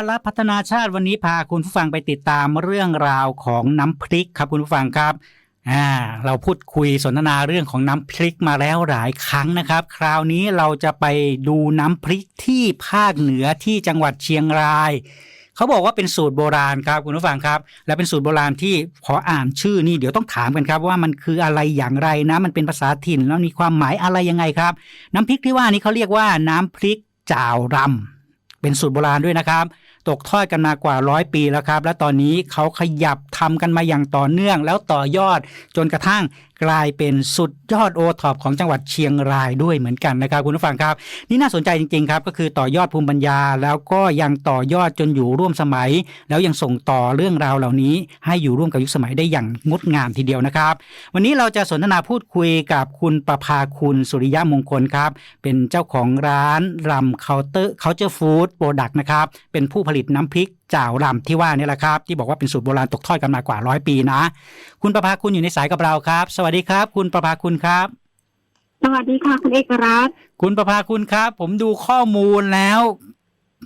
สาระพัฒนาชาติวันนี้พาคุณผู้ฟังไปติดตามเรื่องราวของน้ำพริกครับคุณผู้ฟังครับอ่าเราพูดคุยสนทนาเรื่องของน้ำพริกมาแล้วหลายครั้งนะครับ คราวนี้เราจะไปดูน้ำพริกที่ภาคเหนือที่จังหวัดเชียงรายเขาบอกว่าเป็นสูตรโบราณครับคุณผู้ฟังครับ และเป็นสูตรโบราณที่พออ่านชื่อนี่เดี๋ยวต้องถามกันครับว่ามันคืออะไรอย่างไรนะ มันเป็นภาษาถิ่นแล้วมีความหมายอะไรยังไงครับ น้ำพริกที่ว่านี้เขาเรียกว่าน้ำพริกจ่าวรำเป็นสูตรโบราณด้วยนะครับ ตกทอดกันมากว่าร้อยปีแล้วครับ และตอนนี้เขาขยับทำกันมาอย่างต่อเนื่อง แล้วต่อยอดจนกระทั่ง กลายเป็นสุดยอดโอท็อปของจังหวัดเชียงรายด้วยเหมือนกันนะครับคุณผู้ฟังครับ นี่น่าสนใจจริงๆครับก็คือต่อยอดภูมิปัญญา แล้วก็ยังต่อยอดจนอยู่ร่วมสมัย แล้วยังส่งต่อเรื่องราวเหล่านี้ ให้อยู่ร่วมกับยุคสมัยได้อย่างงดงามทีเดียวนะครับ วันนี้เราจะสนทนาพูดคุยกับคุณประภาคุณสุริยะมงคลครับ เป็นเจ้าของร้านรำเคาน์เตอร์เคาน์เตอร์ฟู้ดโปรดักต์นะครับเป็นผู้ผลิตน้ำพริกจ่าวรำที่ว่านี่แหละครับ ที่บอกว่าเป็นสูตรโบราณตกทอดกันมากว่าร้อยปีนะ คุณประภาคุณอยู่ในสายกับเราครับ สวัสดีครับ คุณประภาคุณครับ สวัสดีค่ะ คุณเอกรัตน์คุณประภาคุณครับ ผมดูข้อมูลแล้ว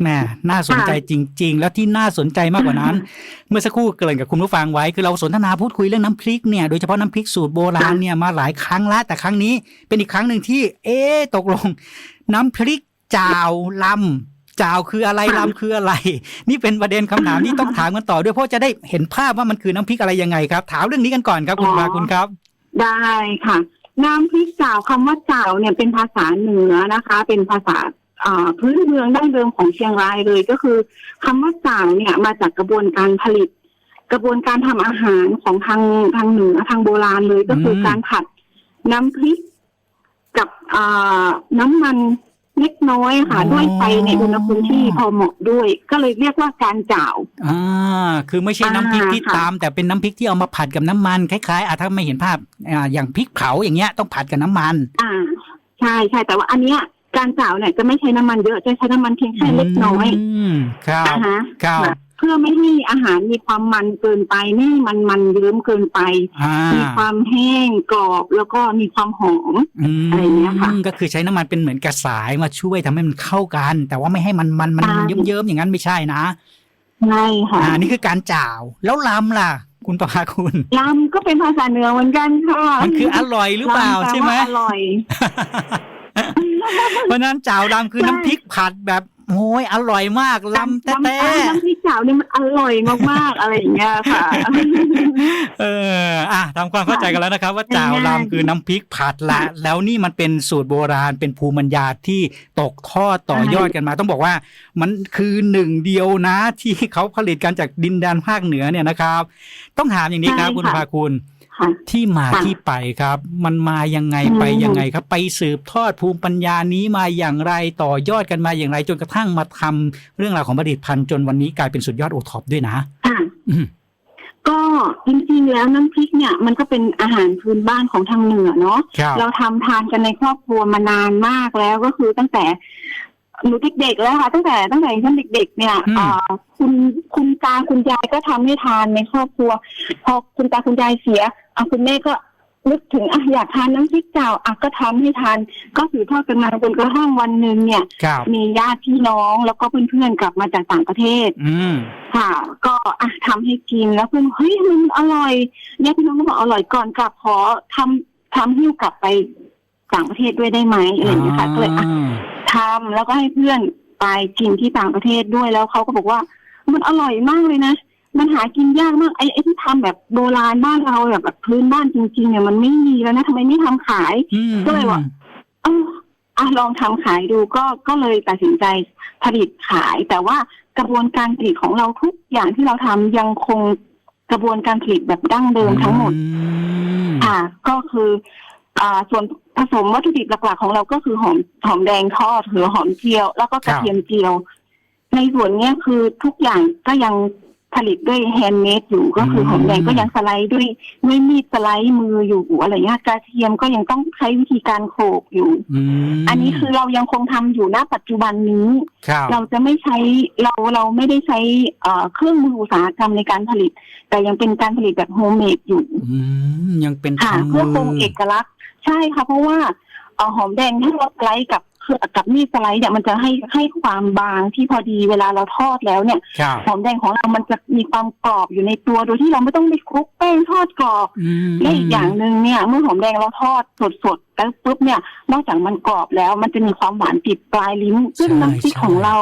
แหมน่าสนใจจริง ๆ แล้วที่น่าสนใจมากกว่านั้น เมื่อสักครู่เกริ่นกับคุณผู้ฟังไว้ คือเราสนทนาพูดคุยเรื่องน้ำพริกเนี่ยโดยเฉพาะน้ำพริกสูตรโบราณเนี่ยมาหลายครั้งแล้วแต่ครั้งนี้เป็นอีกครั้งหนึ่งที่ เอ๊ะตกลง น้ำพริกจ่าวลำจ่าวคืออะไรลำคืออะไร นี่เป็นประเด็นคำถามที่ต้องถามกันต่อด้วยเพราะจะได้เห็นภาพว่ามันคือน้ำพริกอะไรยังไงครับ ถามเรื่องนี้กันก่อนครับคุณประภาคุณครับ ได้ค่ะ น้ำพริกจ่าวคำว่าจ่าวเนี่ยเป็นภาษาเหนือนะคะ เป็นภาษาพื้นเมืองดั้งเดิมของเชียงรายเลยก็คือคำว่าจ่าวเนี่ยมาจากกระบวนการผลิต กระบวนการทำอาหารของทางทางเหนือทางโบราณเลยก็คือการผัดน้ำพริกกับน้ำมัน เล็กน้อยค่ะด้วยไฟในอุณหภูมิที่พอเหมาะด้วย ก็เลยเรียกว่าการจ่าว อ่าคือไม่ใช่น้ำพริกที่อ่าค่ะ ตาม แต่เป็นน้ำพริกที่เอามาผัดกับน้ำมันคล้ายๆอะถ้าไม่เห็นภาพอ่าอย่างพริกเผาอย่างเงี้ยต้องผัดกับน้ำมัน อ่า ใช่ใช่แต่ว่าอันเนี้ยการจ่าวเนี่ยจะไม่ใช้น้ำมันเยอะจะใช้น้ำมันเพียงแค่เล็กน้อยมครับนะคะ ครับค่ะ เพื่อไม่ให้อาหารมีความมันเกินไปไม่ให้มันมันเยิ้มเกินไป อ่ามีความแห้งกรอบแล้วก็มีความหอมมอะไรเงี้ยค่ะก็คือใช้น้ำมันเป็นเหมือนกระสายมาช่วยทำให้มันเข้ากัน แต่ว่าไม่ให้มันมันมันใช่ เยิ้มๆอย่างนั้นไม่ใช่นะ ใช่ค่ะอ่า นี่คือการจ่าว แล้วลำล่ะ คุณประภาคุณ ลำก็เป็นภาษาเหนือเหมือนกันค่ะมันคืออร่อยหรือเปล่าลำแใช่ไหม ว่าอร่อย เพราะฉะนั้นจ่าวลำคือใช่น้ำพริกผัดแบบ โอ้ยอร่อยมากลำแต้น้ำน้ำพริกจ่าวนี่มันอร่อยมากๆ อะไรอย่างเงี้ยค่ะ เอออะทำความเข้าใจกันแล้วนะครับ ว่าจ่าวง่ายลำคือน้ำพริกผัดละ แล้วนี่มันเป็นสูตรโบราณเป็นภูมิปัญญาที่ตกทอดต่อยอดกันมา ต้องบอกว่า มันคือหนึ่งเดียวนะ ที่เขาผลิตกันจากดินแดนภาคเหนือเนี่ยนะครับ ต้องถามอย่างนี้ครับคุณภาคุณ ค่ะ ที่มาค่ะ ที่ไปครับ มันมายังไงอืมไปยังไงครับ ไปสืบทอดภูมิปัญญานี้มาอย่างไรต่อยอดกันมาอย่างไร จนกระทั่งมาทำเรื่องราวของผลิตภัณฑ์จนวันนี้กลายเป็นสุดยอดโอท็อปด้วยนะ ค่ะ อืมก็จริงๆแล้วน้ำพริกเนี่ยมันก็เป็นอาหารพื้นบ้านของทางเหนือเนาะ ครับ เราทำทานกันในครอบครัวมานานมากแล้วก็คือตั้งแต่ หนูเด็กๆแล้วค่ะตั้งแต่ตั้งแต่ฉันเด็ก ๆ เนี่ยอ่าคุณคุณตาคุณยายก็ทำให้ทานในครอบครัว พอคุณตาคุณยายเสียอะคุณแม่ก็นึกถึงอะอยากทานน้ำพริกเจ้าอะก็ทำให้ทาน ก็สืบทอดกันมาจนกระทั่งวันหนึ่งเนี่ย ครับ มีญาติพี่น้องแล้วก็เพื่อนๆกลับมาจากต่างประเทศ อืม ค่ะ ก็อะทำให้กินแล้วเพื่อนเฮ้ยมันอร่อยเนี่ยพี่น้องก็บอกอร่อยก่อนกลับขอทำทำหิ้วกลับไปต่างประเทศด้วยได้ไหมอะไรอย่างเงี้ยค่ะก็เลยอะ ทำแล้วก็ให้เพื่อนไปกินที่ต่างประเทศด้วยแล้วเขาก็บอกว่า มันอร่อยมากเลยนะ มันหากินยากมากไอ้ไอ้ที่ทำแบบโบราณบ้านเราแบบแบบพื้นบ้านจริงๆเนี่ยมันไม่มีแล้วนะทำไมไม่ทำขายอืมก็เลยว่าเอออะลองทำขายดูก็ก็เลยตัดสินใจผลิตขาย แต่ว่ากระบวนการผลิตของเราทุกอย่างที่เราทำยังคงกระบวนการผลิตแบบดั้งเดิมทั้งหมดอืมค่ะ ก็คือ อ่าส่วน ผสมวัตถุดิบหลักๆของเราก็คือหอมหอมแดงทอดหรือหอมเจียว แล้วก็กระเทียมเจียว ในส่วนเนี้ยคือทุกอย่างก็ยัง ผลิตด้วยแฮนด์เมดอยู่ก็คือหอมแดงก็ยังสไลด์ด้วยด้วยมีดสไลด์มืออยู่อะไรเงี้ยกระเทียมก็ยังต้องใช้วิธีการโขลกอยู่มอันนี้คือเรายังคงทำอยู่ณปัจจุบันนี้ครับเราจะไม่ใช้เราเราไม่ได้ใช้เอ่อเครื่องมืออุตสาหกรรมในการผลิต แต่ยังเป็นการผลิตแบบโฮมเมดอยู่อืมยังเป็นค่ะทำเพื่อคงมืเอกลักษณ์ ใช่ค่ะเพราะว่าเอ่อหอมแดงที่เราสไลด์กับ คือกับมีดสไลด์เนี่ยมันจะให้ให้ความบางที่พอดีเวลาเราทอดแล้วเนี่ยครับหอมแดงของเรามันจะมีความกรอบอยู่ในตัวโดยที่เราไม่ต้องไปคลุกแป้งทอดกรอบอืมและอีกอย่างหนึ่งเนี่ยเมื่อหอมแดงเราทอดสดๆแล้วปุ๊บเนี่ยนอกจากมันกรอบแล้ว มันจะมีความหวานติดปลายลิ้น ซึ่งน้ำพริกของเรา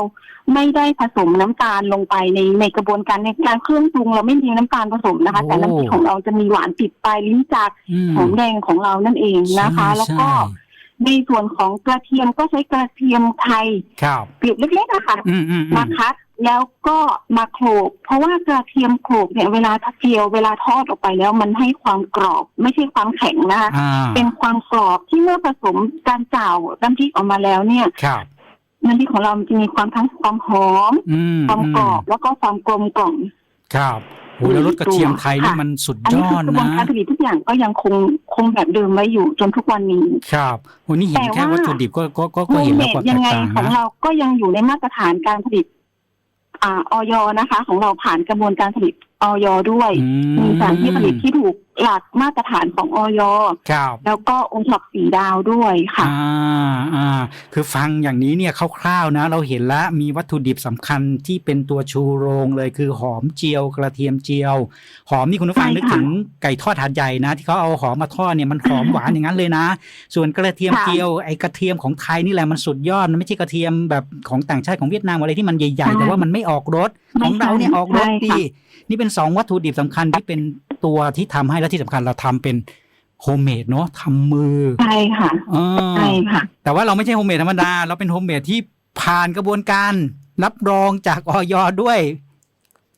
ไม่ได้ผสมน้ำตาลลงไปในในกระบวนการในการเครื่องปรุงเราไม่มีน้ำตาลผสมนะคะ แต่น้ำพริกของเราจะมีหวานติดปลายลิ้นจากมหอมแดงของเรานั่นเองนะคะ ใช่แล้วก็ใช่ ในส่วนของกระเทียมก็ใช้กระเทียมไทยครับเกลียบเล็กๆนะคะอืมอืมอืมามคัดแล้วก็มาโขลกเพราะว่ากระเทียมโขลกเนี่ยเวลาเจียวเวลาทอดออกไปแล้วมันให้ความกรอบ ไม่ใช่ความแข็งนะคะ อ่าเป็นความกรอบที่เมื่อผสมการจ่าวน้ำพริกออกมาแล้วเนี่ยครับ น้ำพริกของเรามันจะมีความทั้งความหอม อืมความกรอบแล้วก็ความกลมกล่อม ครับ โอ้แล้วรสกระเทียมไทยนี่ค่ะมันสุดอันยนี้อคือดกระบวนนะการผลิตทุกอย่างก็ยังคงคงแบบเดิมไว้อยู่จนทุกวันนี้ครับโอ้นี่เห็นแต่แค่ว่าวัตถุดิบก็ก็ก็โฮก็มเห็นเมแล้วดความแตยังกไงต่างของนะเราก็ยังอยู่ในมาตรฐานการผลิตอ่าออยนะคะ ของเราผ่านกระบวนการผลิตออยด้วยอืมีสารที่ผลิตที่ถูกหลักมาตรฐานของออยครับแล้วก็องค์ประกอบสีดาวด้วยค่ะ อ่าอ่าคือฟังอย่างนี้เนี่ยคร่าวๆนะ เราเห็นแล้วมีวัตถุดิบสำคัญที่เป็นตัวชูโรงเลยคือหอมเจียวกระเทียมเจียว หอมนี่คุณผู้ฟังใช่นึกค่ะถึงไก่ทอดถาดใหญ่นะที่เขาเอาหอมมาทอดเนี่ยมันหอมหวานอย่างนั้นเลยนะ ส่วนกระเทียมค่ะ เจียวไอ้กระเทียมของไทยนี่แหละมันสุดยอดมันไม่ใช่กระเทียมแบบของต่างชาติของเวียดนามอะไรที่มันใหญ่ๆแต่ว่ามันไม่ออกรส ของเราเนี่ยออกรสใช่ดีค่ะนี่เป็นสองวัตถุดิบสำคัญที่เป็น ตัวที่ทำให้และที่สำคัญเราทำเป็นโฮมเมดเนาะทำมือใช่ค่ะเออใช่ค่ะ แต่ว่าเราไม่ใช่โฮมเมดธรรมดา เราเป็นโฮมเมดที่ผ่านกระบวนการรับรองจากออยด้วย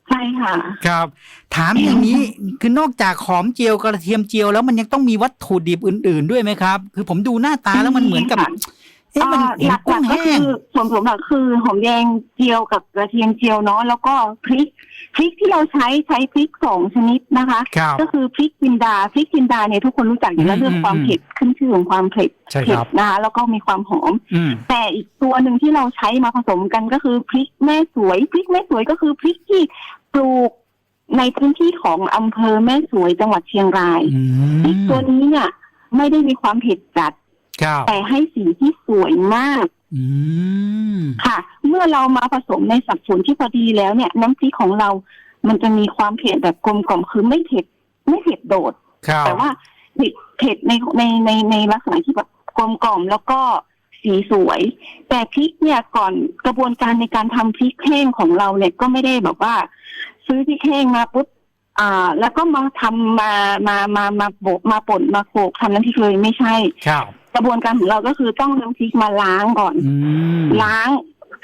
ใช่ค่ะ ครับ ถามอย่างนี้คือนอกจากหอมเจียวกระเทียมเจียวแล้วมันยังต้องมีวัตถุดิบอื่น ๆ ด้วยไหมครับ คือผมดูหน้าตาแล้วมันเหมือนกับค่ะ เอ๊ะมันอ่าเห็นหลักกุ้งๆก็แห้คืงอส่วนผสมหลักคือหอมแดงเจียวกับกระเทียมเจียวเนาะแล้วก็พริกพริกที่เราใช้ใช้พริกสองชนิดนะคะ ครับ ก็คือพริกจินดาพริกจินดาเนี่ยทุกคนรู้จักอยู่แล้วอืมเรื่องความอืม เผ็ดขึ้นชื่อของความเผ็ดใช่เผ็ครัดบนะคะแล้วก็มีความหอม อืม แต่อีกตัวหนึ่งที่เราใช้มาผสมกันก็คือพริกแม่สวยพริกแม่สวยก็คือพริกที่ปลูกในพื้นที่ของอำเภอแม่สวยจังหวัดเชียงราย อืพริกมตัวนี้เนี่ยไม่ได้มีความเผ็ดจัดครับ แต่ให้สีที่สวยมากอืมค่ะ เมื่อเรามาผสมในสัดส่วนที่พอดีแล้วเนี่ย น้ำพริกของเรา มันจะมีความเผ็ดแบบกลมกล่อมคือไม่เผ็ดไม่เผ็ดโดดครับแต่ว่าเผ็ดเผ็ดในในในในลักษณะที่แบบกลมกล่อมแล้วก็สีสวย แต่พริกเนี่ยก่อนกระบวนการในการทำพริกแห้งของเราเนี่ยก็ไม่ได้แบบว่า ซื้อพริกแห้งมาปุ๊บ อ่า แล้วก็มาทำมามามามาโบกมาป่นมาโขลกทำน้ำพริกเลยไม่ใช่ ครับกระบวนการของเราก็คือต้องน้ำพริกมาล้างก่อน อืมล้าง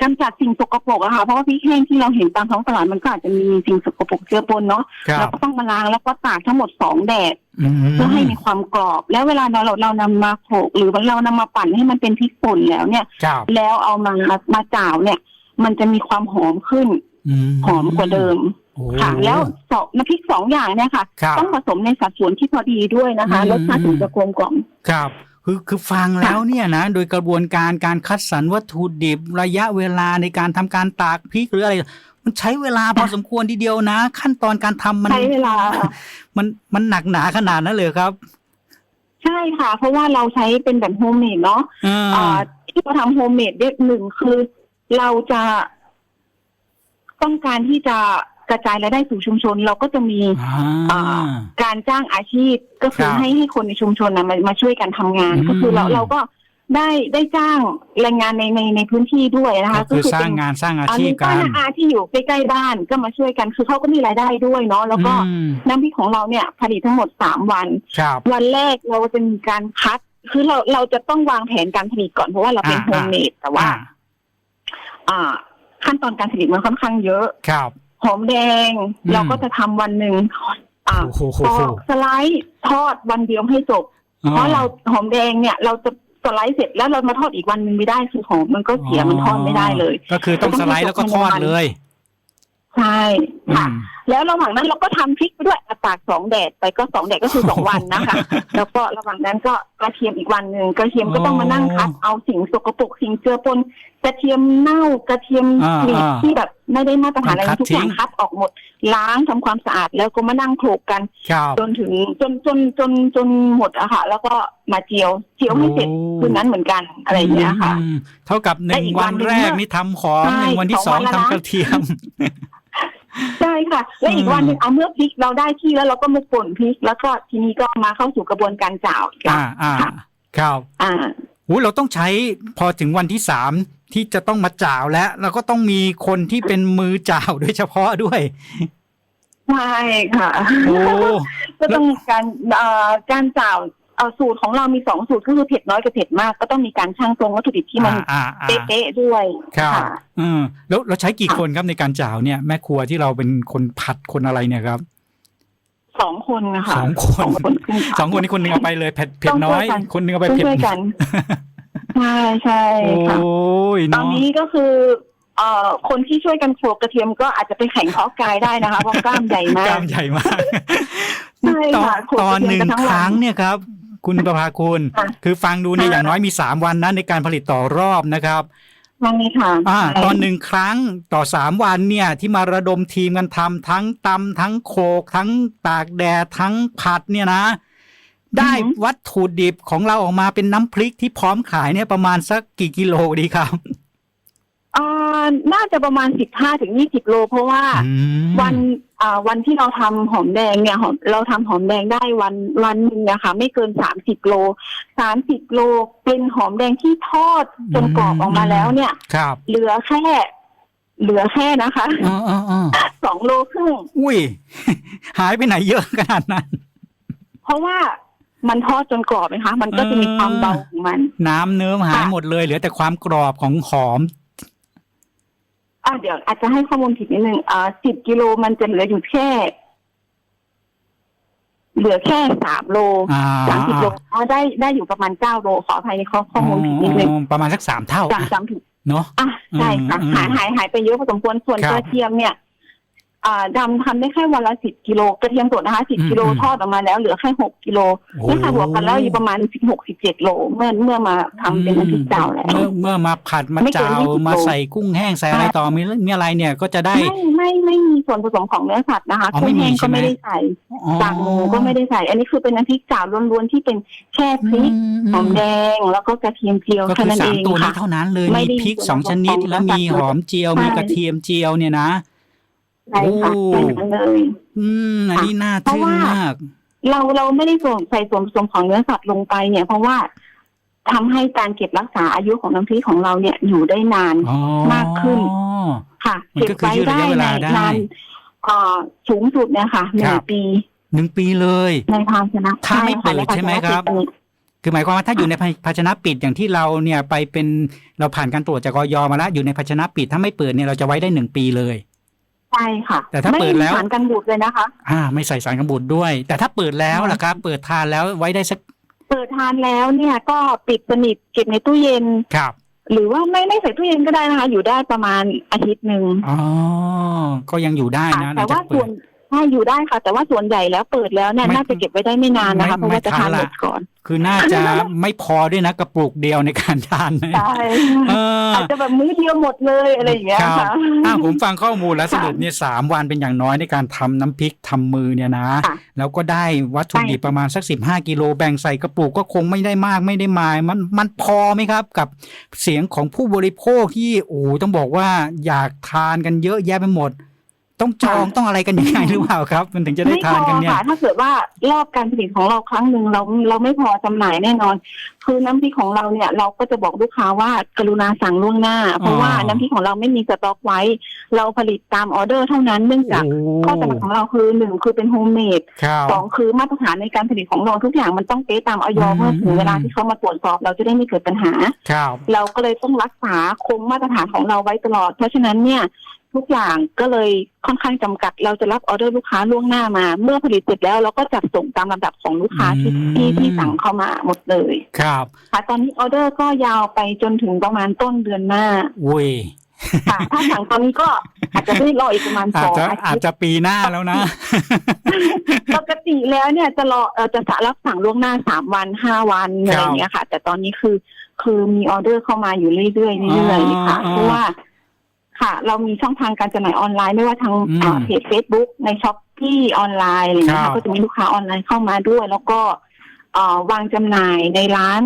กำจัดสิ่งสกปรกอะค่ะเพราะว่าพริกแห้งที่เราเห็นตามท้องตลาดมันก็อาจจะมีสิ่งสกปรกเจือปนเนาะครัเราบก็ต้องมาล้างแล้วก็ตากทั้งหมดสองแดดอืมเพื่อให้มีความกรอบ แล้วเวลาเราเราเรานำมาโขลกหรือว่าเรานำมาปั่นให้มันเป็นพริกป่นแล้วเนี่ย ครับแล้วเอามามาจ่าวเนี่ย มันจะมีความหอมขึ้น หอมกว่าเดิมโอ้ ค่ะ แล้วสองน้ำพริกสองอย่างเนี่ยค่ะ ครับ ต้องผสมในสัดส่วนที่พอดีด้วยนะคะ อืม รสชาติถึงจะกลมกล่อม ครับ คือคือฟังแล้วเนี่ยนะ โดยกระบวนการการคัดสรรวัตถุดิบระยะเวลาในการทำการตากพริกหรืออะไร มันใช้เวลาพอสมควรทีเดียวนะ ขั้นตอนการทำมันใช้เวลา มันมันหนักหนาขนาดนั้นเลยครับใช่ค่ะ เพราะว่าเราใช้เป็นแบบโฮมเมดเนาะอ่า อ่าที่เราทำโฮมเมดเนี่ยหนึ่งคือเราจะ ต้องการที่จะ กระจายรายได้สู่ชุมชน เราก็จะมีอ่าการจ้างอาชีพก็คือครับให้ให้คนในชุมชนนะมามาช่วยกันทำงานอืมก็คือเราเราก็ได้ได้จ้างแรงงานในในในพื้นที่ด้วยนะคะก็คือสร้างเป็นงานสร้างอาอ่าชีมีพกัป้านอาที่อยู่ใกล้ๆบ้านก็มาช่วยกันคือเขาก็มีรายได้ด้วยเนาะแล้วก็อืมน้ำพริกของเราเนี่ยผลิตทั้งหมดสามวันครับวันแรกเราจะมีการคัด คือเราเราจะต้องวางแผนการผลิตก่อนเพราะว่าเราเป็นอ่าโฮมเมดแต่ว่าอ่อ่า ขั้นตอนการผลิตมันค่อนข้างเยอะครับ หอมแดง อืม เราก็จะทำวันหนึ่งอ่าโอ้โหโหปโหอกสไลด์ทอดวันเดียวให้จบ เพราะเราหอมแดงเนี่ย เราจะสไลด์เสร็จแล้วเรามาทอดอีกวันหนึ่งไม่ได้คือหอมมันก็เสียมันทอดไม่ได้เลย ก็คือต้องสไลด์แล้วก็ทอดเลย ใช่ ค่ะอืมแล้วระหว่างนั้นเราก็ทำพริกไปด้วยตากสองแดดไปก็สองแดดก็คือสองวันนะคะ แล้วก็ระหว่างนั้นก็กระเทียมอีกวันหนึ่งกระเทียมก็ต้องมานั่งคัดเอาสิ่งสกปรกสิ่งเจือปนกระเทียมเน่ากระเทียมอ่ากรีดอ่าที่แบบไม่ได้มาตรฐานอะไรคัดทุกอย่างทิ้งคัดออกหมดล้างทำความสะอาดแล้วก็มานั่งโขลกกันครับจนถึงจนจนจนจนหมดอะค่ะ แล้วก็มาเจียวเจียวให้เสร็จโอ้คืนนั้นเหมือนกันอะไรอย่างเงี้ยค่ะอืมเท่ากับหและนึ่งอีกวัวันนหนึ่งแรกนี่ทำของใช่หนึ่งวันที่สสอองงวันแล้วทำนะกระเทียม ใช่ค่ะ และอีกวันหนึ่งเอาเมื่อพริกเราได้ที่แล้วเราก็มาป่นพริก แล้วก็ทีนี้ก็มาเข้าสู่กระบวนการจ่าวอีกอ่าแล้วอ่าค่ะครับอ่าโอ้เราต้องใช้พอถึงวันที่สามที่จะต้องมาจ่าวแล้วเราก็ต้องมีคนที่เป็นมือจ่าวโดยเฉพาะด้วยใช่ค่ะโอ้ก็ต้องการเอ่อการจ่าวเอ่อ สูตรของเรามีสองสูตรก็คือเผ็ดน้อยกับเผ็ดมากก็ต้องมีการชั่งตรงวัตถุดิบที่มันอ่าอ่าเป๊ะๆด้วยครับค่ะ อืมแล้วเราใช้กี่คนครับในการจ่าวเนี่ยแม่ครัวที่เราเป็นคนผัดคนอะไรเนี่ยครับ สองคนนะคะสองคนสองคนขึ้นสองคนนี้คนหนึงเอาไปเลยเผ็ดเผ็ดต้องน้อยช่วยกันคนหนึงเอาไปต้องเผ็ดช่วยกันใช่ใช่โอ้ค่ะ ยตอนเนาะนี้ก็คือเอ่อคนที่ช่วยกันโขลกกระเทียมก็อาจจะไปแข่งเพาะกายได้นะคะเพราะกล้ามใหญ่มาก กล้ามใหญ่มากใช่ตอนค่ะโขลกตอนหนึ่งกระเทียมกันทั้งควันรั้งเนี่ยครับ คุณประภาคุณ ค่ะคือฟังดูเนี่ยค่ะ อย่างน้อยมีสามวันนะในการผลิตต่อรอบนะครับวันนี้ค่ะอ่าใช่ตอนหนึ่งครั้งต่อสามวันเนี่ยที่มาระดมทีมกันทำทั้งตำทั้งโขกทั้งตากแดดทั้งผัดเนี่ยนะ ได้วัตถุดิบของเราออกมาเป็นน้ำพริกที่พร้อมขายเนี่ยประมาณสักกี่กิโลดีครับ อ่าน่าจะประมาณสิบห้าถึงยี่สิบโล เพราะว่าอืมวันอ่าวันที่เราทำหอมแดงเนี่ยหอมเราทำหอมแดงได้วันวันหนึ่งนะคะไม่เกินสามสิบโลสามสิบโลเป็นหอมแดงที่ทอดจนกรอบออกมาแล้วเนี่ย ครับเหลือแค่ เหลือแค่นะคะอ๋ออ๋ออ๋อสองโลครึ่งอุ้ย หายไปไหนเยอะขนาดนั้น เพราะว่ามันทอดจนกรอบนะคะ มันก็จะมีความเบาของมัน น้ำเนื้อหายค่ะหมดเลย เหลือแต่ความกรอบของหอม อ่าเดี๋ยวอาจจะให้ข้อมูลผิดนิดนึงอ่าสิบกิโลมันจะเหลืออยู่แค่ เหลือแค่สามโลอ่าสามสิบโลอ๋อได้ได้อยู่ประมาณเก้าโลขออภัยในข้อข้อมูลผิดนิดนึงอ๋อประมาณสักสามเท่าจำจำผิดเนาะ อะใช่ค่ะอืมหายหายหายไปเยอะพอสมควรส่วนครับ กระเทียมเนี่ย อ่าดำทำได้แค่วันละสิบกิโลกระเทียมสดนะคะสิบอืมกิโลอืมทอดออกมาแล้วเหลือแค่หกกิโลโอ้ นี่ค่ะบวกกันแล้วอยู่ประมาณสิบหกสิบเจ็ดโลเมื่อเมื่อมาทำเป็นน้ำพริกเจ้าแล้ว เมื่อเมื่อมาผัดมาไม่เกินจ่าว20มาโล ใส่กุ้งแห้งใส่อะไรต่อมีมีอะไรเนี่ยก็จะได้ ไม่ไม่ไม่มีส่วนผสมของเนื้อสัตว์นะคะอ๋อกุ้ไม่งมีแห้งใช่ก็ไหม ไม่ได้ใส่อ๋อกากหมูก็ไม่ได้ใส่ อันนี้คือเป็นน้ำพริกเจ้าล้วนๆที่เป็นแค่พริกหอมแดงแล้วก็กระเทียมเจียวก็แค่คือนั้นสาเอมงตัวนี้ค่ะ เท่านั้นเลยไม่มีได้พริกมีสองชนิดส่วนผสมแล้วมีหอมเจียวใช่ มีกระเทียมเจียวเนี่ยนะ ใช่ค่ะโอ้แค่นั้นเลย อืมอันนี้น่าเพราะทึ่งว่ามาก เราเราไม่ได้ส่วนใส่ส่วนผสมของเนื้อสัตว์ลงไปเนี่ย เพราะว่าทำให้การเก็บรักษาอายุของน้ำพริกของเราเนี่ยอยู่ได้นานอ๋อมากขึ้นค่ะมันก็คือยืดระยะเวลาได้นานเอ่อสูงสุดเนี่ยค่ะหนึ่คงรับปีหนึ่งปีเลยในภาชนะถ้าไม่ค่ะเปิดในภาชนะใช่ไหมครับปิดคือหมายความว่าถ้าอยู่ในภาชนะปิดอย่างที่เราเนี่ยไปเป็นเราผ่านการตรวจจากออยมาแล้วอยู่ในภาชนะปิดถ้าไม่เปิดเนี่ยเราจะไว้ได้หนึ่งปีเลย ใช่ค่ะแต่ถ้าเปิดแล้วไม่มีสารกันบูดเลยนะคะ อ่า ไม่ใส่สารกันบูดด้วย แต่ถ้าเปิดแล้วล่ะครับ เปิดทานแล้วไว้ได้สักเปิดทานแล้วเนี่ยก็ปิดสนิทเก็บในตู้เย็นครับ หรือว่าไม่ไม่ใส่ตู้เย็นก็ได้นะคะ อยู่ได้ประมาณอาทิตย์หนึ่งอ๋อก็ยังอยู่ได้ค่ะนะหลัแต่งจาว่ากเปิส่วดน ถ้าอยู่ได้ค่ะ แต่ว่าส่วนใหญ่แล้วเปิดแล้วเนี่ยไม่ น่าจะเก็บไว้ได้ไม่นานนะคะไม่เพราะว่าจะทานไม่ทันหมละดก่อนคือน่าจะ ไม่พอด้วยนะกระปุกเดียวในการทานนะใช่เออ อาจจะแบบมื้อเดียวหมดเลยอะไรอย่างเงี้ยครับค่ะ อ่าผมฟังข้อมูลแล้วสรุปเนี่ยสามวันเป็นอย่างน้อยในการทำน้ำพริกทำมือเนี่ยนะ ค่ะแล้วก็ได้วัตถุดิบประมาณสักสิบห้ากิโลแบ่งใส่กระปุกก็คงไม่ได้มากไม่ได้มาย มันมันพอไหมครับ กับเสียงของผู้บริโภคที่โอ้โหต้องบอกว่าอยากทานกันเยอะแยะไปหมด ต้องจองต้องอะไรกันยังไงหรือเปล่าครับ มันถึงจะได้ไม่ทานพกันอเนี่ยค่ะถ้าเกิดว่ารอบการผลิตของเราครั้งหนึ่งเราเราไม่พอจำหน่ายแน่นอน คือน้ำพริกของเราเนี่ย เราก็จะบอกลูกค้าว่ากรุณาสั่งล่วงหน้า เพราะว่าน้ำพริกของเราไม่มีสต็อกไว้ เราผลิตตามออเดอร์เท่านั้นเนื่องจากโอ้ข้อจำกัดของเราคือหนึ่งคือเป็นโฮมเมดครับสองคือมาตรฐานในการผลิตของเราทุกอย่างมันต้องเป๊ะตามออยอืมเมื่อถึงเวลาที่เขามาตรวจสอบ เราจะได้ไม่เกิดปัญหาครับเราก็เลยต้องรักษาคงมาตรฐานของเราไว้ตลอด เพราะฉะนั้นเนี่ย ทุกอย่างก็เลยค่อนข้างจำกัด เราจะรับออเดอร์ลูกค้าล่วงหน้ามา เมื่อผลิตเสร็จแล้วเราก็จัดส่งตามลำดับของลูกค้าที่อืมที่ที่สั่งเข้ามาหมดเลย ครับค่ะตอนนี้ออเดอร์ก็ยาวไปจนถึงประมาณต้นเดือนหน้าอุ้ยค่ะถ้าสั่งตอนนี้ก็อาจจะได้รออีกประมาณสอาจองจะอาอาจทิตย์จะปีหน้าแล้วนะ ปกติแล้วเนี่ยจะรอเอ่อจะรับสั่งล่วงหน้าสามวันห้าวันอะไรอย่างเงี้ยค่ะ แต่ตอนนี้คือคือมีออเดอร์เข้ามาอยู่เรื่อยๆเรื่อยๆค่ะอ๋อเพราะว่า ค่ะ เรามีช่องทางการจำหน่ายออนไลน์ไม่ว่าทางอืมเอ่อเพจเฟซบุ๊กในช้อปปี้ออนไลน์อะไรอย่างเงี้ยครัค่ะบก็จะมีลูกค้าออนไลน์เข้ามาด้วย แล้วก็เอ่อวางจำหน่ายในร้าน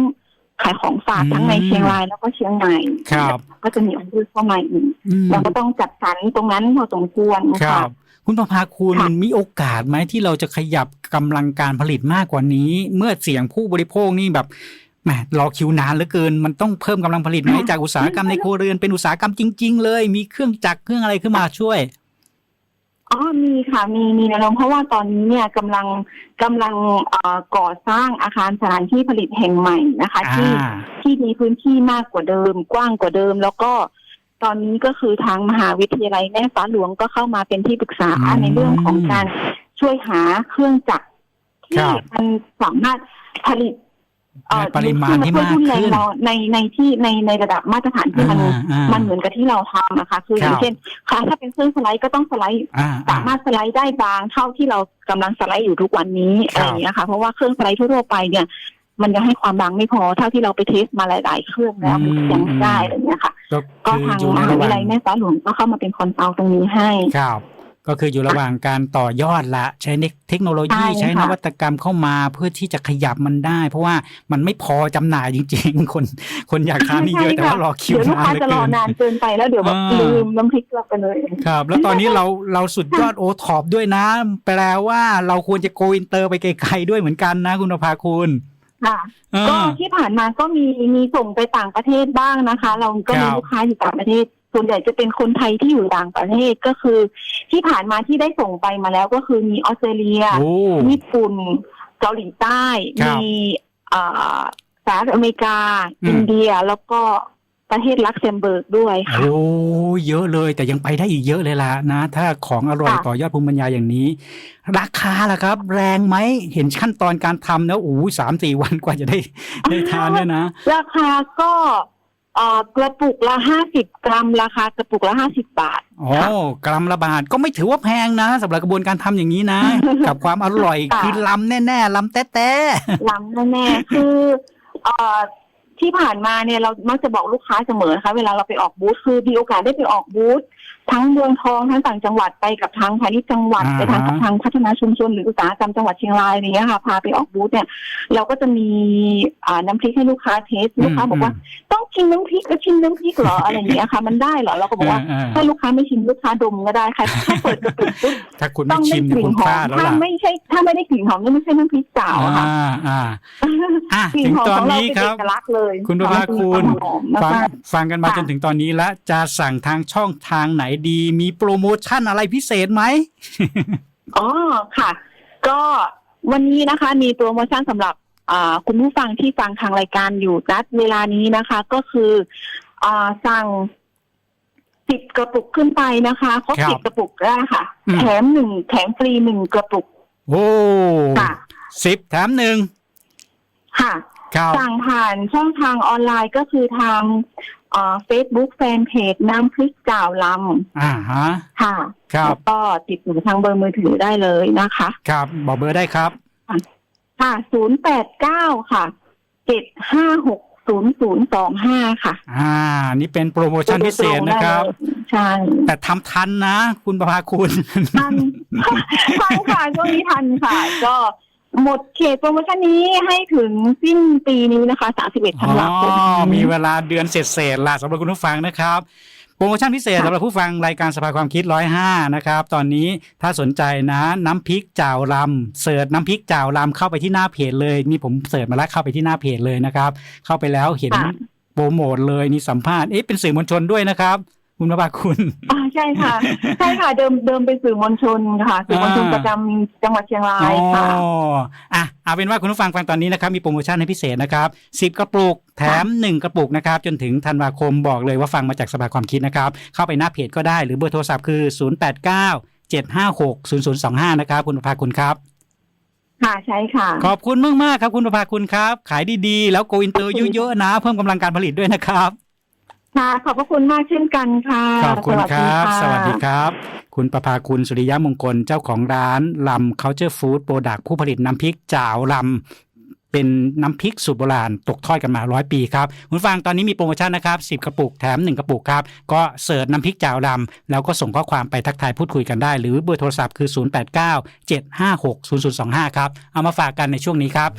ขายของฝากทั้งในเชียงรายแล้วก็เชียงใหม่ครับก็จะมีออเดอร์เข้ามาอีกอืมเราก็ต้องจัดสรรตรงนั้นพอสมควรครัค่ะบคุณประภาคุณค่ะมีโอกาสไหมที่เราจะขยับกำลังการผลิตมากกว่านี้ เมื่อเสียงผู้บริโภคนี่แบบ แหมรอคิวนานเหลือเกิน มันต้องเพิ่มกำลังผลิตไหมจากอุตสาหกรรมในครัวเรือนเป็นอุตสาหกรรมจริง ๆ เลย มีเครื่องจักรเครื่องอะไรขึ้นมาช่วยอ๋อมีค่ะ มีมีแนวโน้มเพราะว่าตอนนี้เนี่ยกำลังกำลังเอ่อก่อสร้างอาคารสถานที่ผลิตแห่งใหม่นะคะ ที่อ่าที่มีพื้นที่มากกว่าเดิม กว้างกว่าเดิม แล้วก็ตอนนี้ก็คือทางมหาวิทยาลัยแม่ฟ้าหลวงก็เข้ามาเป็นที่ปรึกษาอืมในเรื่องของการช่วยหาเครื่องจักรคที่รับมันสามารถผลิตเอ่อ ในปริมาณที่มากรุ่นในขึ้นเราในในที่ในในระดับมาตรฐานที่มันอ่าอ่ามันเหมือนกับที่เราทำนะคะ คืออครับย่างเช่นค่ะถ้าเป็นเครื่องสไลด์ก็ต้องสไลด์อ่าสามารถสไลด์ได้บางเท่าที่เรากำลังสไลด์อยู่ทุกวันนี้ครับอะไรอย่างเงี้ยค่ะเพราะว่าเครื่องสไลด์ทั่วๆไปเนี่ยมันยังให้ความบางไม่พอเท่าที่เราไปเทสมาหลาย ๆ เครื่องแล้วมันยังไม่ได้อะไรอย่างเงี้ยค่ะ ก็ก็คือทางอยู่มในหาระหวิทว่ายาลัยแม่ฟ้าหลวงก็เข้ามาเป็นคอนซัลท์ตรงนี้ให้ครับ ก็คืออยู่ระหว่างการต่อยอดละใช้เทคโนโลยีใช่ค่ะใช้นวัตกรรมเข้ามาเพื่อที่จะขยับมันได้ เพราะว่ามันไม่พอจำหน่ายจริง ๆ คน คนอยากทานนี่เยอะแต่ว่ารอคิวเดี๋ยวลูกนานค้าเหลือจะรอเกินนานเกินไปแล้วเดี๋ยวแบบอ่าลืมน้ำพริกเราไปเลยครับ แล้วตอนนี้เราเราสุดยอดโอท็อปด้วยนะ แปลว่าเราควรจะโกอินเตอร์ไปไกลๆด้วยเหมือนกันนะคุณประภาคุณค่ะเอก็อที่ผ่านมาก็มีมีส่งไปต่างประเทศบ้างนะคะ เราก็ครัมีบลูกค้าอยู่ต่างประเทศ ส่วนใหญ่จะเป็นคนไทยที่อยู่ต่างประเทศก็คือ ที่ผ่านมาที่ได้ส่งไปมาแล้วก็คือมีออสเตรเลีย โอ้ ญี่ปุ่น เกาหลีใต้ ครับมีเอ่อสหรัฐอเมริกา อืม อินเดียแล้วก็ประเทศลักเซมเบิร์กด้วยค่ะ โอ้เยอะเลยแต่ยังไปได้อีกเยอะเลยล่ะนะ ถ้าของอร่อยค่ะ ต่อยอดภูมิปัญญาอย่างนี้ ราคาล่ะครับ แรงไหมเห็นขั้นตอนการทำนะโอ้สามสี่วันกว่าจะได้ได้ทานเนี่ยนะ ราคาก็ เอ่อกระปุกละห้าสิบกรัมราคากระปุกละห้าสิบบาท อ๋อกรัมละบาทก็ไม่ถือว่าแพงนะสำหรับกระบวนการทำอย่างนี้นะ กับความอร่อยค่ะ คือลำแน่ๆลำแต้ล้ำแน่ๆ คือเอ่อที่ผ่านมาเนี่ยเรามักจะบอกลูกค้าเสมอนะคะ เวลาเราไปออกบูธคือมีโอกาสได้ไปออกบูธ ทั้งเมืองทองทั้งต่างจังหวัดไปกับทางพาณิชย์จังหวัดไปทางกับทางพัฒนาชุมชนหรืออุตสาหกรรมจังหวัดเชียงรายอะไรเงี้ยค่ะพาไปออกบูธเนี่ยเราก็จะมีอ่าน้ำพริกให้ลูกค้าเทสๆลูกค้าบอกว่า ต้องชิมน้ำพริกก็ชิมน้ำพริกเหรออะไรอย่างเงี้ยค่ะ มันได้เหรอเราก็บอกว่าเออถ้าลูกค้าไม่ชิมลูกค้าดมก็ได้ค่ะถ้าเปิดกระปุกปุ๊บๆถ้าคุณต้ไม่องชิได้มกเนี่ยลิ่คุนณหพอลามดแล้วล่ะถ้าไม่ใช่ ถ้าไม่ได้กลิ่นหอมนี่ไม่ใช่น้ำพริกจ่าวอะค่ะอ่าอ่าอะกลิ่นถึงหอมตอนของเรานี้เป็นครับเอกลักษณ์เลยคุณประภาคุณ หอมมากฟังๆฟังกันมาค่ะ จนถึงตอนนี้แล้วจะสั่งทางช่องทางไหนดีมีโปรโมชั่นอะไรพิเศษไหมอ๋อค่ะ ก็วันนี้นะคะมีโปรโมชั่นสำหรับอ่าคุณผู้ฟังที่ฟังทางรายการอยู่ณเวลานี้นะคะ ก็คืออ่าสั่งสิบกระปุกขึ้นไปนะคะครบครับสิบกระปุกได้ค่ะอืมแถมหนึ่งแถมฟรีหนึ่งกระปุก โอ้ค่ะสิบแถมหนึ่งค่ะครับสั่งผ่านช่องทางออนไลน์ก็คือทาง เฟซบุ๊กแฟนเพจน้ำพริกจ่าวลอ่าฮะำค่ะครับแล้วก็ติดอยู่ทางเบอร์มือถือได้เลยนะคะ ครับบอกเบอร์ได้ครับ ค่ะศูนย์แปดเก้าค่ะเจ็ดห้าหกศูนย์ศูนย์สองห้าค่ะ อ่า นี่เป็นโปรโมชั่นพิเศษนะครับ ใช่ แต่ทำทันนะ คุณประภาคุณ ทันทันค่ะช่วงนี้ทันค่ะ ก็ หมดเขตโปรโมชั่นนี้ให้ถึงสิ้นปีนี้นะคะสามสิบเอ็ดธัอ๋นวาคมอมีเวลาเดือนเศษๆล่ะสำหรับคุณผู้ฟังนะครับโปรโมชั่นพิเศษค่ะสำหรับผู้ฟังรายการสภาความคิดร้อยห้านะครับ ตอนนี้ถ้าสนใจนะน้ำพริกจ่าวลำเสิร์ชน้ำพริกจ่าวลำเข้าไปที่หน้าเพจเลยนี่ผมเสิร์ชมาแล้วเข้าไปที่หน้าเพจเลยนะครับ เข้าไปแล้วเห็นค่ะโปรโมทเลยนี่สัมภาษณ์เอ๊ะเป็นสื่อมวลชนด้วยนะครับ คุณประภาคุณอ่า ใช่ค่ะ ใช่ค่ะเดิมเดิมเป็นสื่อมวลชนค่ะ สื่อมวลชนอ่าประจำจังหวัดเชียงราอ๋ยค่ะออะเอาเป็นว่าคุณผู้ฟังฟังตอนนี้นะครับมีโปรโมชั่นให้พิเศษนะครับสิบกระปุกแถมหนึ่งกระปุกนะครับจนถึงธันวาคมบอกเลยว่าฟังมาจากสภาความคิดนะครับ เข้าไปหน้าเพจก็ได้หรือเบอร์โทรศัพท์คือ 0 8 9 7 5 6 0 0 2 5 นะครับคุณประภาคุณครับค่ะใช่ค่ะ ขอบคุณมากๆครับคุณประภาคุณครับ ขายดีๆ แล้วโกอินเตอร์เยอะๆนะ เพิ่มกำลังการผลิตด้วยนะครับ ค่ะขอบพระคุณมากเช่นกันค่ะขอบคุณครับสะวัสดีครับ คุณประภาคุณสุริยะมงคลเจ้าของร้านลำ Culture Food Product ผู้ผลิตน้ำพริกจ่าวลำ เป็นน้ำพริกสูตรโบราณ ตกทอดกันมาร้อยปีครับ คุณฟังตอนนี้มีโปรโมชั่นนะครับ 10 กระปุกแถม 1 กระปุกครับ ก็เสิร์ชน้ำพริกจ่าวลำ แล้วก็ส่งข้อความไปทักทายพูดคุยกันได้ หรือเบอร์โทรศัพท์คือ 089 756 0025 ครับเอามาฝากกันในช่วงนี้ครับ